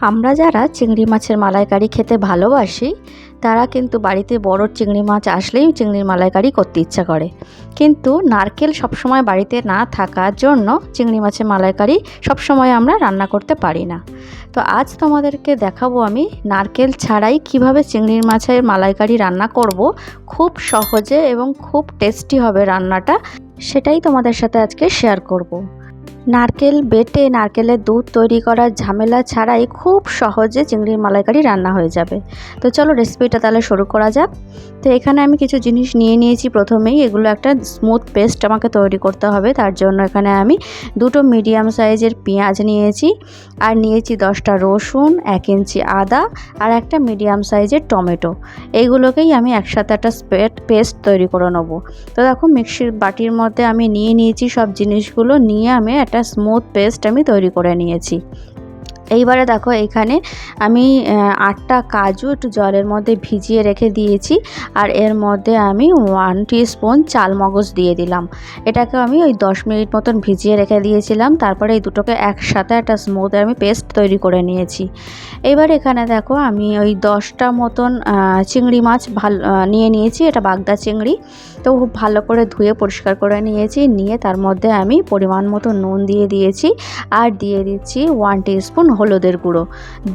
আমরা যারা চিংড়ি মাছের মালাইকারি খেতে ভালোবাসি, তারা কিন্তু বাড়িতে বড় চিংড়ি মাছ আসলেই চিংড়ির মালাইকারি করতে ইচ্ছা করে কিন্তু নারকেল সবসময় বাড়িতে না থাকার জন্য চিংড়ি মাছের মালাইকারি সবসময় আমরা রান্না করতে পারি না তো আজ তোমাদেরকে দেখাবো আমি নারকেল ছাড়াই কীভাবে চিংড়ির মাছের মালাইকারি রান্না করব, খুব সহজে এবং খুব টেস্টি হবে রান্নাটা, সেটাই তোমাদের সাথে আজকে শেয়ার করব। নারকেল বেটে নারকেলের দুধ তৈরি করার ঝামেলা ছাড়াই খুব সহজে চিংড়ির মালাইকারি রান্না হয়ে যাবে। তো চলো রেসিপিটা তাহলে শুরু করা যাক। তো এখানে আমি কিছু জিনিস নিয়ে নিয়েছি প্রথমেই। এগুলো একটা স্মুথ পেস্ট আমাকে তৈরি করতে হবে। তার জন্য এখানে আমি দুটো মিডিয়াম সাইজের পেঁয়াজ নিয়েছি আর নিয়েছি দশটা রসুন, এক ইঞ্চি আদা আর একটা মিডিয়াম সাইজের টমেটো। এইগুলোকেই আমি একসাথে একটা পেস্ট তৈরি করে নেব। তো দেখো মিক্সির বাটির মধ্যে আমি নিয়ে নিয়েছি সব জিনিসগুলো। নিয়ে আমি একটা স্মুথ পেস্ট আমি তৈরি করে নিয়েছি। এইবারে দেখো এখানে আমি আটটা কাজু একটু জলের মধ্যে ভিজিয়ে রেখে দিয়েছি, আর এর মধ্যে আমি ওয়ান স্পুন চাল মগজ দিয়ে দিলাম। এটাকে আমি ওই দশ মিনিট মতন ভিজিয়ে রেখে দিয়েছিলাম, তারপরে এই দুটোকে একসাথে একটা স্মুথ আমি পেস্ট তৈরি করে নিয়েছি। এবার এখানে দেখো আমি ওই দশটা মতন চিংড়ি মাছ ভালো নিয়ে নিয়েছি, এটা বাগদা চিংড়ি। তো খুব ভালো করে ধুয়ে পরিষ্কার করে নিয়েছি, নিয়ে তার মধ্যে আমি পরিমাণ মতো নুন দিয়ে দিয়েছি, আর দিয়ে দিচ্ছি ওয়ান স্পুন হলুদের গুঁড়ো।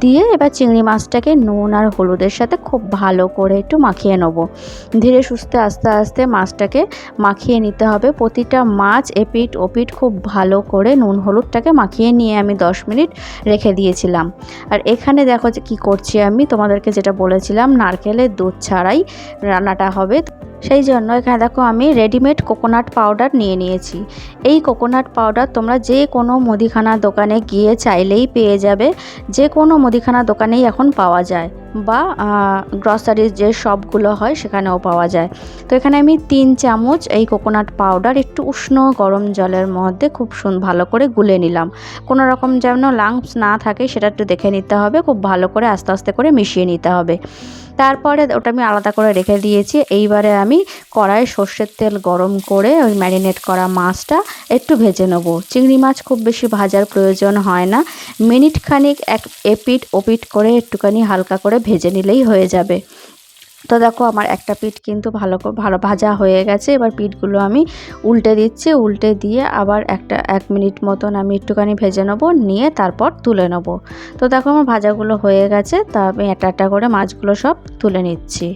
দিয়ে এবার চিংড়ি মাছটাকে নুন আর হলুদের সাথে খুব ভালো করে একটু মাখিয়ে নেব। ধীরে সুস্থে আস্তে আস্তে মাছটাকে মাখিয়ে নিতে হবে। প্রতিটা মাছ এপিট ওপিট খুব ভালো করে নুন হলুদটাকে মাখিয়ে নিয়ে আমি দশ মিনিট রেখে দিয়েছিলাম। আর এখানে দেখো যে কী করছি আমি, তোমাদেরকে যেটা বলেছিলাম, নারকেলের দুধ ছাড়াই রান্নাটা হবে। সেই জন্য এখানে দেখো আমি রেডিমেড কোকোনাট পাউডার নিয়ে নিয়েছি। এই কোকোনাট পাউডার তোমরা যে কোনো মুদিখানা দোকানে গিয়ে চাইলেই পেয়ে যাবে। যে কোনো মুদিখানা দোকানেই এখন পাওয়া যায় বা গ্রসারির যে শপগুলো হয় সেখানেও পাওয়া যায়। তো এখানে আমি তিন চামচ এই কোকোনাট পাউডার একটু উষ্ণ গরম জলের মধ্যে খুব ভালো করে গুলে নিলাম। কোনো রকম যেন লাংস না থাকে সেটা একটু দেখে নিতে হবে, খুব ভালো করে আস্তে আস্তে করে মিশিয়ে নিতে হবে। তারপরে ওটা আমি আলাদা করে রেখে দিয়েছি। এইবারে আমি কড়াই সর্ষের তেল গরম করে ওই ম্যারিনেট করা মাছটা একটু ভেজে নেব। চিংড়ি মাছ খুব বেশি ভাজার প্রয়োজন হয় না। মিনিট খানিক এক এপিট ওপিট করে একটুখানি হালকা করে ভেজে নিলেই হয়ে যাবে। তো দেখো আমার একটা পিঠ কিন্তু ভালো ভালো ভাজা হয়ে গেছে। এবার পিঠগুলো আমি উল্টে দিচ্ছি। উল্টে দিয়ে আবার একটা এক মিনিট মতন আমি একটুখানি ভেজে নেব, নিয়ে তারপর তুলে নেব। তো দেখো আমার ভাজাগুলো হয়ে গেছে। তা আমি একটা একটা করে মাছগুলো সব তুলে নিচ্ছি।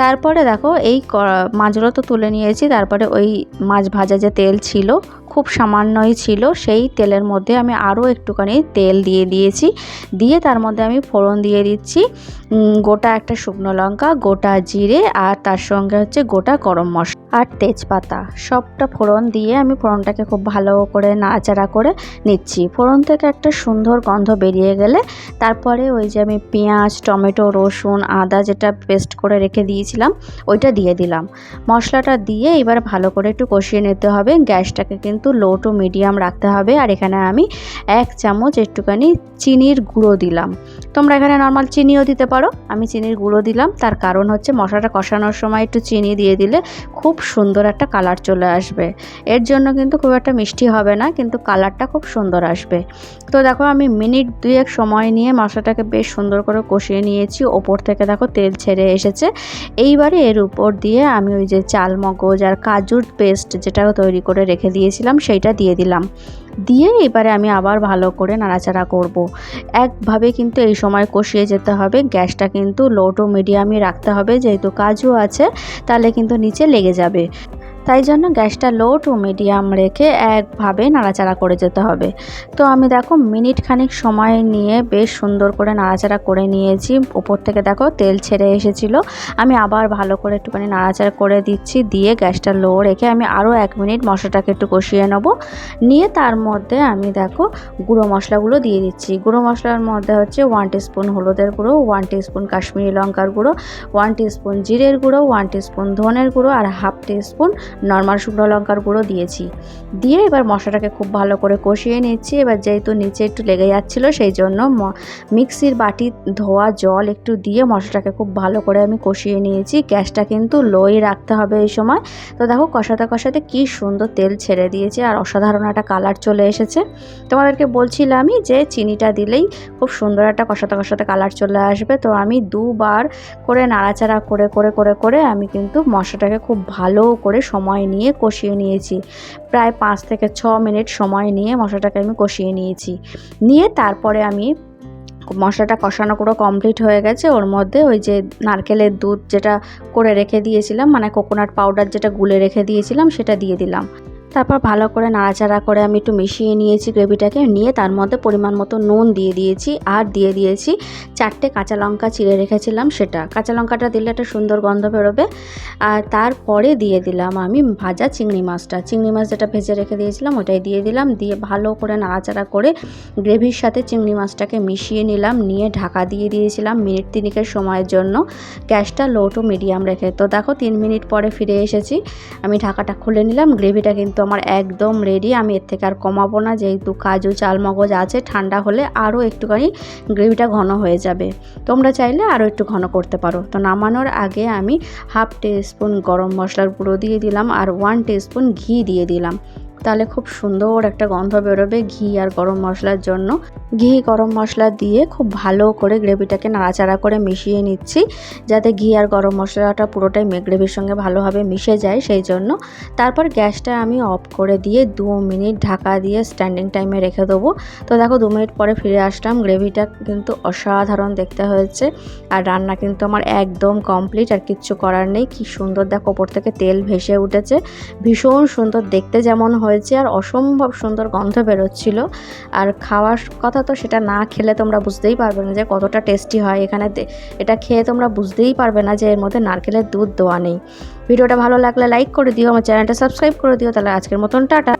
তারপরে দেখো এই মাছগুলো তো তুলে নিয়েছি। তারপরে ওই মাছ ভাজা যে তেল ছিল খুব সামান্যই ছিল। সেই তেলের মধ্যে আমি আরও একটুখানি তেল দিয়ে দিয়েছি। দিয়ে তার মধ্যে আমি ফোড়ন দিয়ে দিচ্ছি। গোটা একটা শুকনো লঙ্কা, গোটা জিরে আর তার সঙ্গে হচ্ছে গোটা গরম মশলা। আর তেজপাতা। সবটা ফোড়ন দিয়ে আমি ফোড়নটাকে খুব ভালো করে নাড়াচাড়া করে নিচ্ছি। ফোড়ন থেকে একটা সুন্দর গন্ধ বেরিয়ে গেলে তারপরে ওই যে আমি পেঁয়াজ, টমেটো, রসুন, আদা যেটা পেস্ট করে রেখে দিয়েছিলাম, ওইটা দিয়ে দিলাম। মশলাটা দিয়ে এবার ভালো করে একটু কষিয়ে নিতে হবে। গ্যাসটাকে কিন্তু লো টু মিডিয়াম রাখতে হবে। আর এখানে আমি এক চামচ একটুখানি চিনির গুঁড়ো দিলাম। তোমরা এখানে নর্মাল চিনিও দিতে পারো। আমি চিনির গুঁড়ো দিলাম। তার কারণ হচ্ছে মশলাটা কষানোর সময় একটু চিনি দিয়ে দিলে খুব সুন্দর একটা কালার চলে আসবে। এর জন্য কিন্তু খুব একটা মিষ্টি হবে না, কিন্তু কালারটা খুব সুন্দর আসবে। তো দেখো আমি মিনিট দুয়েক সময় নিয়ে মশলাটাকে বেশ সুন্দর করে কষিয়ে নিয়েছি। ওপর থেকে দেখো তেল ছেড়ে এসেছে। এইবারে এর উপর দিয়ে আমি ওই যে চাল মগজ আর কাজুর পেস্ট যেটা তৈরি করে রেখে দিয়েছিলাম, সেইটা দিয়ে দিলাম। দিয়ে এবারে আমি আবার ভালো করে নাড়াচাড়া করব। একভাবে কিন্তু এই সময় কষিয়ে যেতে হবে। গ্যাসটা কিন্তু লো টু মিডিয়ামই রাখতে হবে। যেহেতু কাজু আছে, তাহলে কিন্তু নিচে লেগে যাবে। তাই জন্য গ্যাসটা লো টু মিডিয়াম রেখে একভাবে নাড়াচাড়া করে যেতে হবে। তো আমি দেখো মিনিট খানিক সময় নিয়ে বেশ সুন্দর করে নাড়াচাড়া করে নিয়েছি। উপর থেকে দেখো তেল ছেড়ে এসেছিল। আমি আবার ভালো করে একটুখানি নাড়াচাড়া করে দিচ্ছি, দিয়ে গ্যাসটা লো রেখে আমি আরও এক মিনিট মশলাটাকে একটু কষিয়ে নেব। নিয়ে তার মধ্যে আমি দেখো গুঁড়ো মশলাগুলো দিয়ে দিচ্ছি। গুঁড়ো মশলার মধ্যে হচ্ছে ওয়ান স্পুন হলুদের গুঁড়ো ওয়ান স্পুন কাশ্মীরি লঙ্কার গুঁড়ো ওয়ান স্পুন জিরের গুঁড়ো ওয়ান স্পুন ধনের গুঁড়ো আর হাফ স্পুন নর্মাল শুকনো লঙ্কার গুঁড়ো দিয়েছি। দিয়ে এবার মশলাটাকে খুব ভালো করে কষিয়ে নিচ্ছি। এবার যেহেতু নিচে একটু লেগে যাচ্ছিল, সেই জন্য মিক্সির বাটি ধোয়া জল একটু দিয়ে মশলাটাকে খুব ভালো করে আমি কষিয়ে নিয়েছি। গ্যাসটা কিন্তু লোই রাখতে হবে এই সময়। তো দেখো কষাতে কষাতে কি সুন্দর তেল ছেড়ে দিয়েছে আর অসাধারণ একটা কালার চলে এসেছে। তোমাদেরকে বলছিলামই যে চিনিটা দিলেই খুব সুন্দর একটা কষাতে কষাতে কালার চলে আসবে। তো আমি দুবার করে নাড়াচাড়া করে করে করে করে আমি কিন্তু মশলাটাকে খুব ভালো করে সময় নিয়ে কষিয়ে নিয়েছি। প্রায় পাঁচ থেকে ছ মিনিট সময় নিয়ে মশলাটাকে আমি কষিয়ে নিয়েছি। নিয়ে তারপরে আমি মশলাটা কষানো পুরো কমপ্লিট হয়ে গেছে। ওর মধ্যে ওই যে নারকেলের দুধ যেটা করে রেখে দিয়েছিলাম মানে কোকোনাট পাউডার যেটা গুলে রেখে দিয়েছিলাম, সেটা দিয়ে দিলাম। তারপর ভালো করে নাড়াচাড়া করে আমি একটু মিশিয়ে নিয়েছি গ্রেভিটাকে, নিয়ে তার মধ্যে পরিমাণ মতো নুন দিয়ে দিয়েছি আর দিয়ে দিয়েছি চারটে কাঁচা লঙ্কা চিড়ে রেখেছিলাম সেটা। কাঁচা লঙ্কাটা দিলে একটা সুন্দর গন্ধ বেরোবে। আর তারপরে দিয়ে দিলাম আমি ভাজা চিংড়ি মাছটা। চিংড়ি মাছ যেটা ভেজে রেখে দিয়েছিলাম ওটাই দিয়ে দিলাম। দিয়ে ভালো করে নাড়াচাড়া করে গ্রেভির সাথে চিংড়ি মাছটাকে মিশিয়ে নিলাম, নিয়ে ঢাকা দিয়ে দিয়েছিলাম মিনিট তিনিকের সময়ের জন্য। গ্যাসটা লো টু মিডিয়াম রেখে তো দেখো তিন মিনিট পরে ফিরে এসেছি। আমি ঢাকাটা খুলে নিলাম, গ্রেভিটা কিন্তু আমার একদম রেডি আমি এর থেকে আর কমাবো না। যেহেতু কাজু, চালমগজ আছে, ঠান্ডা হলে আরও একটুখানি গ্রেভিটা ঘন হয়ে যাবে। তোমরা চাইলে আরও একটু ঘন করতে পারো। তো নামানোর আগে আমি হাফ স্পুন গরম মশলার গুঁড়ো দিয়ে দিলাম আর ওয়ান স্পুন ঘি দিয়ে দিলাম। তাহলে খুব সুন্দর একটা গন্ধ বেরোবে ঘি আর গরম মশলার জন্য। ঘি, গরম মশলা দিয়ে খুব ভালো করে গ্রেভিটাকে নাড়াচাড়া করে মিশিয়ে নিচ্ছি, যাতে ঘি আর গরম মশলাটা পুরোটাই গ্রেভির সঙ্গে ভালোভাবে মিশে যায় সেই জন্য। তারপর গ্যাসটা আমি অফ করে দিয়ে দু মিনিট ঢাকা দিয়ে স্ট্যান্ডিং টাইমে রেখে দেবো। তো দেখো দু মিনিট পরে ফিরে আসলাম, গ্রেভিটা কিন্তু অসাধারণ দেখতে হয়েছে। আর রান্না কিন্তু আমার একদম কমপ্লিট, আর কিচ্ছু করার নেই। কি সুন্দর দেখো, ওপর থেকে তেল ভেসে উঠেছে। ভীষণ সুন্দর, দেখতে যেমন হয়েছে আর অসম্ভব সুন্দর গন্ধ বেরোচ্ছিল। আর খাওয়ার কথা তো সেটা না খেলে তোমরা বুঝতেই পারবে না যে কতটা টেস্টি হয়। এখানে এটা খেয়ে তোমরা বুঝতেই পারবে না যে এর মধ্যে নারকেলের দুধ দেওয়া নেই। ভিডিওটা ভালো লাগলে লাইক করে দিও, আমার চ্যানেলটা সাবস্ক্রাইব করে দিও। তাহলে আজকের মতন, টাটা।